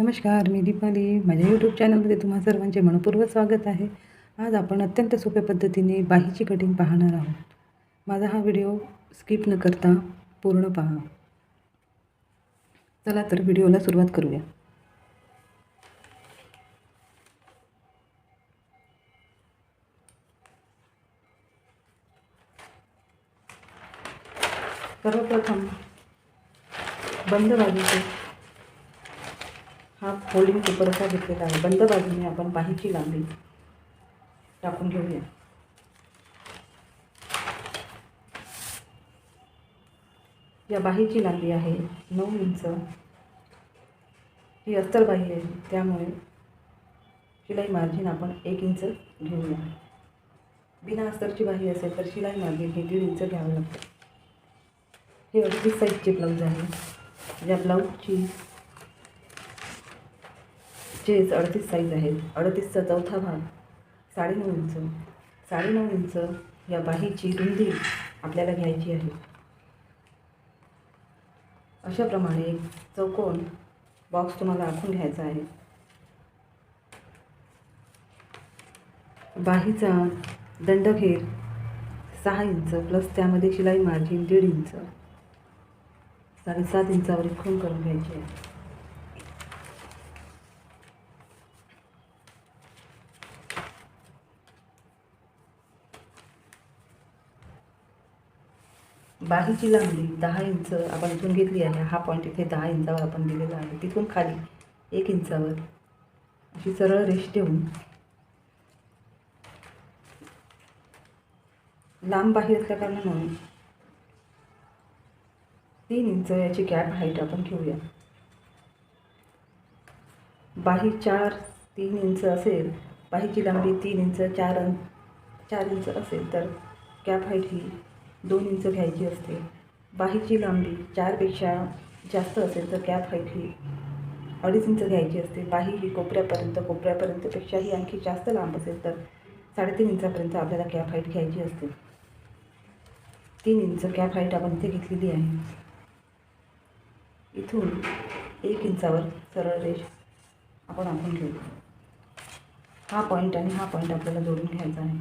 नमस्कार मी दीपाली. माझ्या यूट्यूब चॅनलमध्ये तुम्हा सर्वांचे मनपूर्वक स्वागत आहे. आज आपण अत्यंत सोप्या पद्धतीने बाहीची कटिंग पाहणार आहोत. माझा हा व्हिडिओ स्किप न करता पूर्ण पहा. चला तर व्हिडिओला सुरुवात करूया. सर्वप्रथम बंद बाजूचे हा फोल्डिंग पेपरचा घेतलेला आहे. बंद बाजूने आपण बाहीची लांबी टाकून घेऊया. या बाहीची लांबी आहे नऊ इंच. ही अस्तर बाही आहे. त्यामुळे शिलाई मार्जिन आपण एक इंच घेऊया. बिना अस्तरची बाही असेल तर शिलाई मार्जिन हे दीड इंच घ्यावं लागतं. हे अडतीस साईजचे ब्लाऊज आहे. या ब्लाऊजची चेज अडतीस साईज आहेत. अडतीसचा चौथा भाग साडेनऊ इंच साडेनऊ इंच या बाहीची रुंदी आपल्याला घ्यायची आहे. अशाप्रमाणे एक चौकोन बॉक्स तुम्हाला आखून घ्यायचा आहे. बाहीचा दंडखेर सहा इंच प्लस त्यामध्ये शिलाई मार्जिन दीड इंच साडेसात इंचावर एक खून करून घ्यायची आहे. बाहीची लांबी दहा इंच आपण इथून घेतली आहे हा पॉईंट इथे दहा इंचावर आपण दिलेला आहे. तिथून खाली एक इंचावर अशी सरळ रेष ठेवून लांब बाही असल्या म्हणून तीन इंच याची गॅप हाईट आपण घेऊया. बाही चार तीन इंच असेल बाहीची लांबी तीन इंच चार चार इंच असेल तर कॅप हाईट ही दोन इंच घ्यायची असते. बाहीची लांबी चारपेक्षा जास्त असेल तर कॅप हाईट ही अडीच इंच घ्यायची असते. बाही ही कोपऱ्यापर्यंत कोपऱ्यापर्यंतपेक्षाही आणखी जास्त लांब असेल तर साडेतीन इंचापर्यंत आपल्याला कॅप हाईट घ्यायची असते. तीन इंच कॅप हाईट आपण इथे घेतलेली आहे. इथून एक इंचावर सरळ रेष आपण आखून घेऊ. हा पॉईंट आणि हा पॉईंट आपल्याला जोडून घ्यायचा आहे.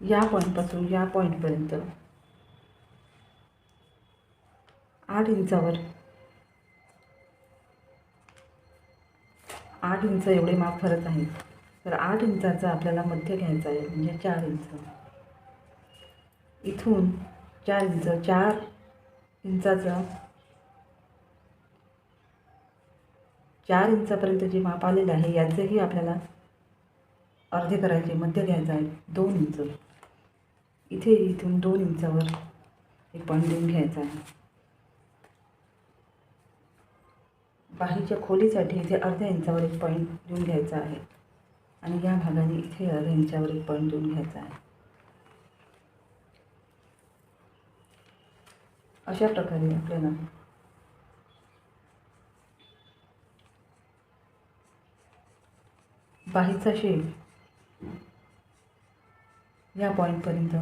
या पॉईंटपासून या पॉईंटपर्यंत आठ इंचावर. आठ इंच एवढे माप फरक आहे. तर आठ इंचाचा आपल्याला मध्य घ्यायचा आहे म्हणजे चार इंच. इथून चार इंच चार इंचाचं चार इंचापर्यंत जे माप आलेलं आहे याचंही आपल्याला अर्धे करायचे मध्य घ्यायचं आहे दोन इंच. इथे इथून दोन इंचावर हे पॉईंट देऊन घ्यायचा आहे. बाहीच्या खोलीसाठी इथे अर्ध्या इंचावर एक पॉईंट देऊन घ्यायचा आहे. आणि या भागाने इथे अर्ध्या इंचावर एक पॉईंट देऊन घ्यायचा आहे. अशा प्रकारे आपल्याला बाहीचा शेप या पॉईंटपर्यंत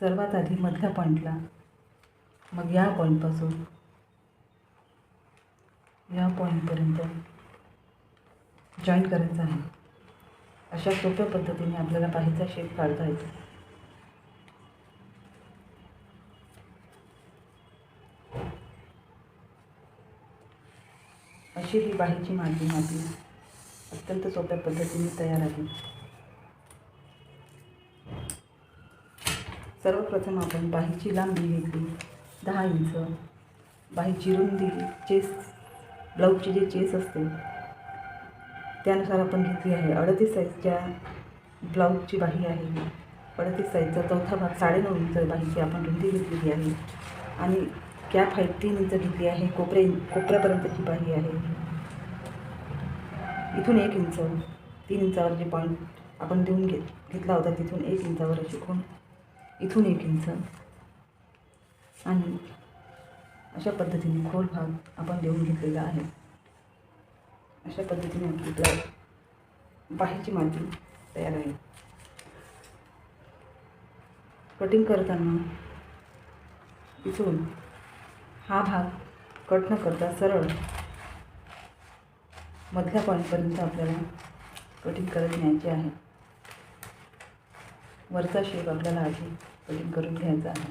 सर्वात आधी मधल्या पॉईंटला मग या पॉईंटपासून या पॉईंटपर्यंत जॉईन करायचं आहे. अशा सोप्या पद्धतीने आपल्याला पाहिजे शेप काढता येतो. अशी ही बाहीची मार्जिन माती अत्यंत सोप्या पद्धतीने तयार आहे. सर्वप्रथम आपण बाहीची लांबी घेतली दहा इंच. बाहीची रुंदी चेस ब्लाऊजची जे चेस असते त्यानुसार आपण घेतली आहे. अडतीस साईजच्या ब्लाऊजची बाही आहे. अडतीस साईजचा चौथा भाग साडेनऊ इंच बाहीची आपण रुंदी घेतलेली आहे. आणि कॅप हाईट तीन इंच घेतली आहे. कोपरे कोपऱ्यापर्यंतची बाही आहे. इथून एक इंच तीन इंचावर जे पॉईंट आपण देऊन घेत घेतला होता तिथून एक इंचावर अशी खूण इथून एक इंच. आणि अशा पद्धतीने खोल भाग आपण लिहून घेतलेला आहे. अशा पद्धतीने आपली ब्लाऊज बाहेरची माती तयार आहे. कटिंग करताना इथून हा भाग कट न करता सरळ मधल्या पॉईंटपर्यंत आपल्याला कटिंग करत न्यायचे आहे. वरचा शेप आपल्याला आधी कटिंग करून घ्यायचा आहे.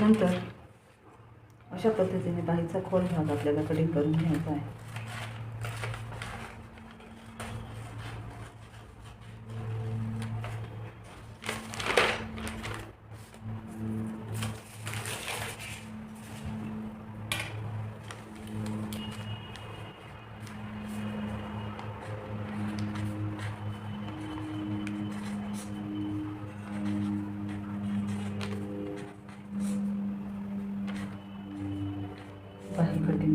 नंतर अशा पद्धतीने बाहीचा खोल भाग आपल्याला कटिंग करून घ्यायचा आहे? बाही कटिंग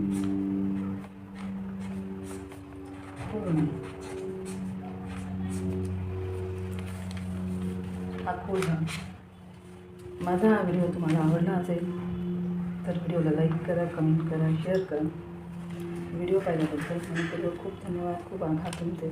हा खोल माझा हा व्हिडिओ तुम्हाला आवडला असेल तर व्हिडिओला लाईक करा कमेंट करा शेअर करा. व्हिडिओ पाहिल्याबद्दल आणि खूप धन्यवाद. खूप आभार तुमचे.